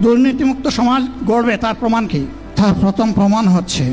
দুর্নীতিমুক্ত সমাজ গড়বে তার প্রমাণ কি? তার প্রথম প্রমাণ হচ্ছে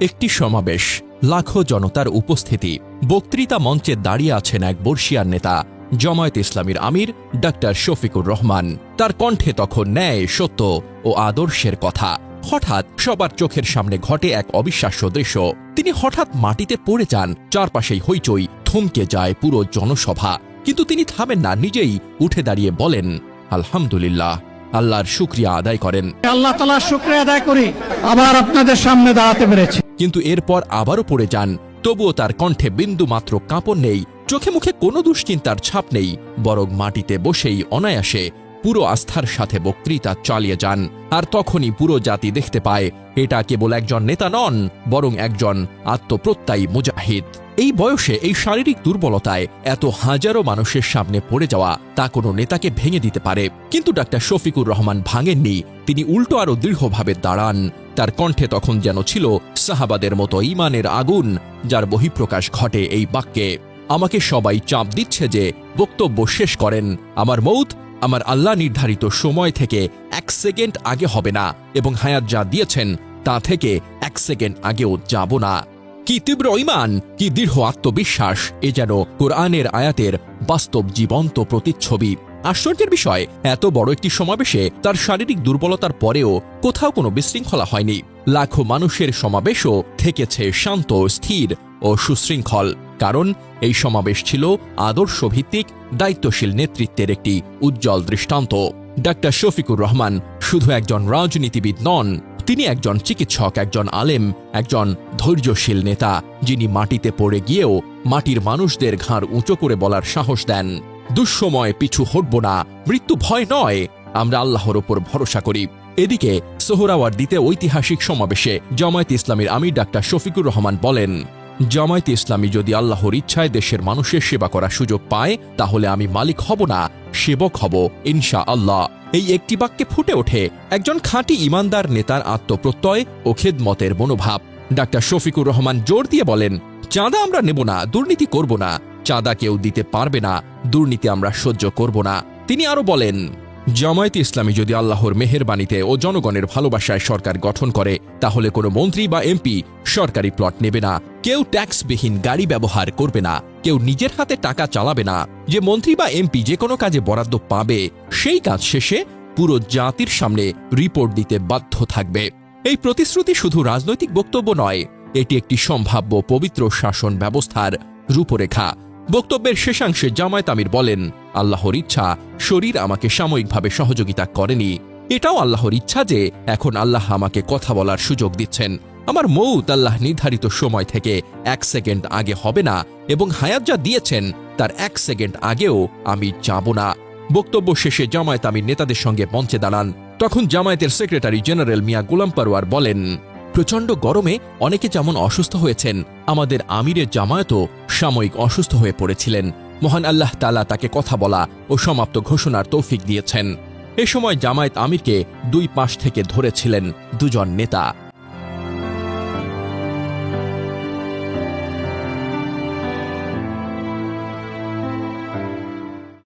একটি সমাবেশ, লাখো জনতার উপস্থিতি, বক্তৃতা মঞ্চে দাঁড়িয়ে আছেন এক বর্ষিয়ার নেতা, জমায়েত ইসলামীর আমির ডাক্তার শফিকুর রহমান। তার কণ্ঠে তখন ন্যায়, সত্য ও আদর্শের কথা। হঠাৎ সবার চোখের সামনে ঘটে এক অবিশ্বাস্য দৃশ্য। তিনি হঠাৎ মাটিতে পড়ে যান, চারপাশেই হইচই, থমকে যায় পুরো জনসভা। কিন্তু তিনি থামেন না নিজেই উঠে দাঁড়িয়ে বলেন আলহামদুলিল্লাহ আল্লাহর শুক্রিয়া আদায় করেন। আল্লাহ তালার শুক্রিয়া আদায় করি আবার আপনাদের সামনে দাঁড়াতে পেরেছি। কিন্তু এরপর আবারও পড়ে যান তবুও তার কণ্ঠে বিন্দু মাত্র কাঁপন নেই চোখে মুখে কোনো দুশ্চিন্তার ছাপ নেই বরং মাটিতে বসেই অনায়াসে পুরো আস্থার সাথে বক্তৃতা চালিয়ে যান আর তখনই পুরো জাতি দেখতে পায় এটা কেবল একজন নেতা নন বরং একজন আত্মপ্রত্যয়ী মুজাহিদ। এই বয়সে এই শারীরিক দুর্বলতায় এত হাজারো মানুষের সামনে পড়ে যাওয়া তা কোনো নেতাকে ভেঙে দিতে পারে। কিন্তু ডাক্তার শফিকুর রহমান ভাঙেননি। তিনি উল্টো আরও দৃঢ়ভাবে দাঁড়ান। তার কণ্ঠে তখন যেন ছিল সাহাবাদের মতো ইমানের আগুন, যার বহিঃপ্রকাশ ঘটে এই বাক্যে। আমাকে সবাই চাপ দিচ্ছে যে বক্তব্য শেষ করেন। আমার মৌত, আমার আল্লাহ নির্ধারিত সময় থেকে এক সেকেন্ড আগে হবে না এবং হায়াত যা দিয়েছেন তা থেকে এক সেকেন্ড আগেও যাব না। কি তীব্র ইমান কি দৃঢ় আত্মবিশ্বাস, এ যেন কোরআনের আয়াতের বাস্তব জীবন্ত প্রতিচ্ছবি। আশ্চর্যের বিষয়, এত বড় একটি সমাবেশে তার শারীরিক দুর্বলতার পরেও কোথাও কোনো বিশৃঙ্খলা হয়নি। লাখো মানুষের সমাবেশও থেকেছে শান্ত, স্থির ও সুশৃঙ্খল। কারণ এই সমাবেশ ছিল আদর্শভিত্তিক, দায়িত্বশীল নেতৃত্বের একটি উজ্জ্বল দৃষ্টান্ত। ডাক্তার শফিকুর রহমান শুধু একজন রাজনীতিবিদ নন তিনি একজন চিকিৎসক, একজন আলেম, একজন ধৈর্যশীল নেতা, যিনি মাটিতে পড়ে গিয়েও মাটির মানুষদের ঘাড় উঁচু করে বলার সাহস দেন। দুঃসময় পিছু হটব না, মৃত্যু ভয় নয়, আমরা আল্লাহর ওপর ভরসা করি। এদিকে সোহরাওয়ার্দিতে ঐতিহাসিক সমাবেশে জামায়াত ইসলামীর আমির ডাক্তার শফিকুর রহমান বলেন জামায়াত ইসলামী যদি আল্লাহর ইচ্ছায় দেশের মানুষের সেবা করার সুযোগ পায়, তাহলে আমি মালিক হব না, সেবক হব ইনশা আল্লাহ এই একটি বাক্যে ফুটে ওঠে একজন খাঁটি ইমানদার নেতার আত্মপ্রত্যয় ও খেদমতের মনোভাব। ডাক্তার শফিকুর রহমান জোর দিয়ে বলেন, চাঁদা আমরা নেব না, দুর্নীতি করব না। চাঁদা কেউ দিতে পারবে না, দুর্নীতি আমরা সহ্য করব না। তিনি আরও বলেন জামায়াত ইসলামী যদি আল্লাহর মেহেরবানিতে ও জনগণের ভালোবাসায় সরকার গঠন করে, তাহলে কোনো মন্ত্রী বা এমপি সরকারি প্লট নেবে না। কেউ ট্যাক্সবিহীন গাড়ি ব্যবহার করবে না। কেউ নিজের হাতে টাকা চালাবে না। যে মন্ত্রী বা এমপি যে কোনো কাজে বরাদ্দ পাবে, সেই কাজ শেষে পুরো জাতির সামনে রিপোর্ট দিতে বাধ্য থাকবে। এই প্রতিশ্রুতি শুধু রাজনৈতিক বক্তব্য নয়, এটি একটি সম্ভাব্য পবিত্র শাসন ব্যবস্থার রূপরেখা। বক্তব্যের শেষাংশে জামায়াত আমির বলেন আল্লাহর ইচ্ছা, শরীর আমাকে সাময়িকভাবে সহযোগিতা করেনি। এটাও আল্লাহর ইচ্ছা যে এখন আল্লাহ আমাকে কথা বলার সুযোগ দিচ্ছেন। আমার মৌত আল্লাহ নির্ধারিত সময় থেকে এক সেকেন্ড আগে হবে না এবং হায়াত যা দিয়েছেন তার এক সেকেন্ড আগেও আমি যাব না। বক্তব্য শেষে জামায়াত আমির নেতাদের সঙ্গে মঞ্চে দাঁড়ান। তখন জামায়াতের সেক্রেটারি জেনারেল মিয়া গোলাম পারোয়ার বলেন, প্রচণ্ড গরমে অনেকে যেমন অসুস্থ হয়েছেন, আমাদের আমিরের জামায়াতও সাময়িক অসুস্থ হয়ে পড়েছিলেন। মহান আল্লাহ তালা তাকে কথা বলা ও সমাপ্ত ঘোষণার তৌফিক দিয়েছেন। এ সময় জামায়াত আমিরকে দুই পাশ থেকে ধরেছিলেন দুজন নেতা।